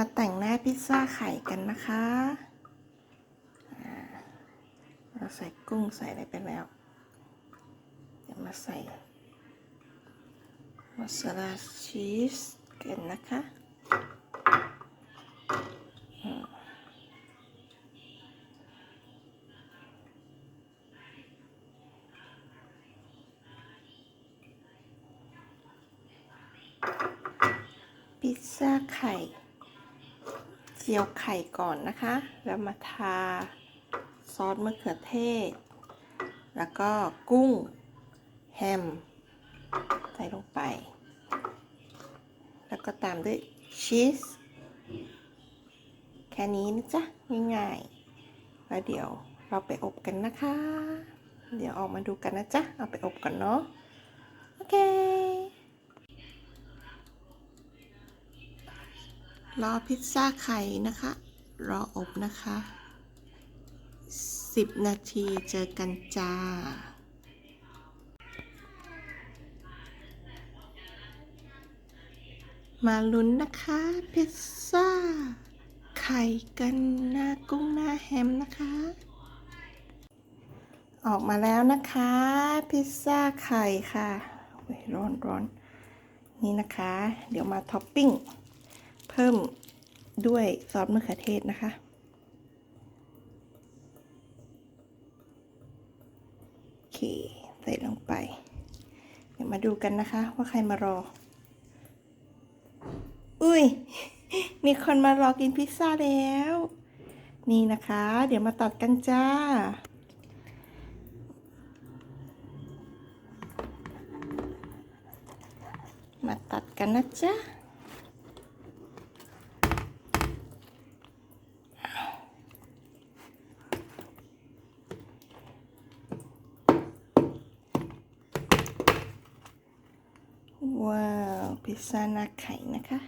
มาแต่งหน้าพิซซ่าไข่กันนะคะเราใส่กุ้งใส่อะไรไปแล้ว เดี๋ยวมาใส่มอสซาเรลลาชีสกันนะคะพิซซ่าไข่ จียวไข่ก่อนนะคะ แล้วมาทาซอสมะเขือเทศ แล้วก็กุ้งแฮม ใส่ลงไป แล้วก็ตามด้วยชีส แค่นี้นะจ๊ะ ง่ายๆ แล้วเดี๋ยวเราไปอบกันนะคะ เดี๋ยวออกมาดูกันนะจ๊ะ เอาไปอบก่อนเนาะ โอเค รอพิซซ่าไข่นะคะ รออบนะคะ 10 นาทีเจอกันจ้า มาลุ้นนะคะ พิซซ่า ไข่กันหน้ากุ้งหน้าแฮมนะคะ ออกมาแล้วนะคะ พิซซ่าไข่ค่ะร้อนร้อนนี่นะคะ เดี๋ยวมาท็อปปิ้ง พิ่มด้วยซอสมะเขือเทศนะคะ โอเค ใส่ลงไป เดี๋ยวมาดูกันนะคะว่าใครมารอ อุ้ย มีคนมารอกินพิซซ่าแล้ว นี่นะคะ เดี๋ยวมาตัดกันจ้ามาตัดกันนะจ๊ะ ว้าว พิซซ่าหน้าไข่นะคะ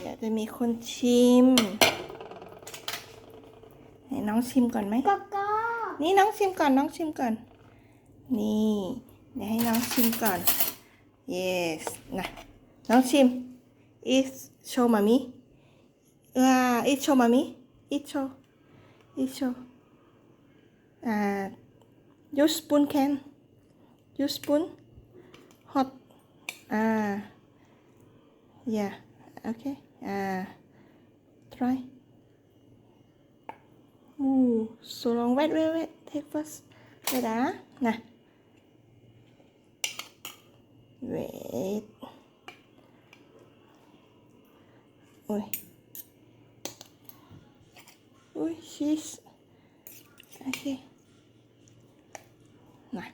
เดี๋ยวจะมีคนชิมให้น้องชิมก่อนไหมก็ก็นี่น้องชิมก่อนน้องชิมก่อน นี่ เดี๋ยวให้น้องชิมก่อน yes นะ น้องชิม is show มามิอ่า is show มามิ is show is show อ่า you spoon can you spoon hot อ่า yeah okay อ่า try Ooh, so long. Wait, wait, wait. Take first. Wait, ah. Nah. Wait. Ui. Ui, she's. Okay. Nah.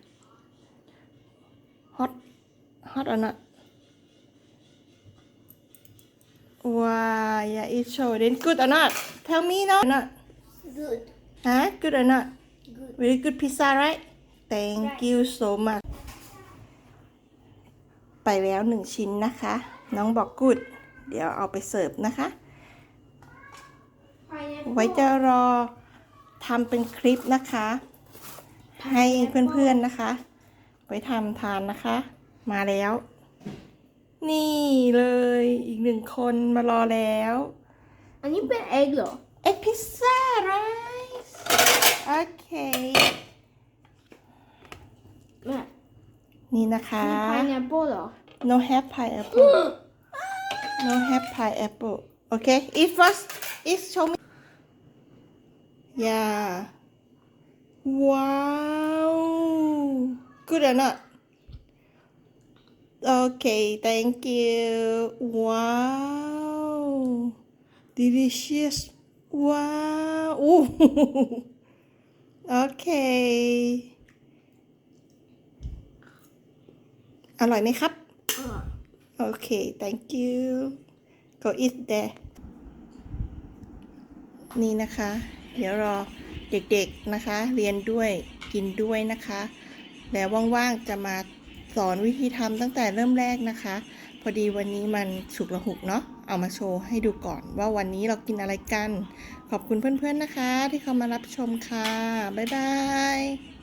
Hot. Hot or not? Wow, yeah, it's so. Then good or not? Tell me no. Or not. good Huh? Good or not? good Very good pizza, right? Thank Right. you so much. ไปแล้วหนึ่งชิ้นนะคะ น้องบอกกูด เดี๋ยวเอาไปเสิร์ฟนะคะ ไว้จะรอทำเป็นคลิปนะคะ ให้เพื่อนๆนะคะไว้ทำทานนะคะ มาแล้ว นี่เลยอีกหนึ่งคนมารอแล้ว อันนี้เป็นเอ็กเหรอ เอ็กพิซซ่าไรซ์โอเคแม่นี่นะคะมีพายแอปเปิลเหรอ no have pineapple no have pineapple okay eat first eat show me yeah wow good or not okay thank you wow delicious wow Ooh. okay อร่อยไหมครับ โอเค thank you go eat there นี่นะคะ เดี๋ยวรอเด็กๆนะคะ เรียนด้วยกินด้วยนะคะ แล้วว่างๆจะมาสอนวิธีทำตั้งแต่เริ่มแรกนะคะ พอดีวันนี้มันฉุกละหุกเนาะเอามาโชว์ให้ดูก่อนว่าวันนี้เรากินอะไรกัน ขอบคุณเพื่อนๆนะคะ ที่เข้ามารับชมค่ะ บ๊ายบาย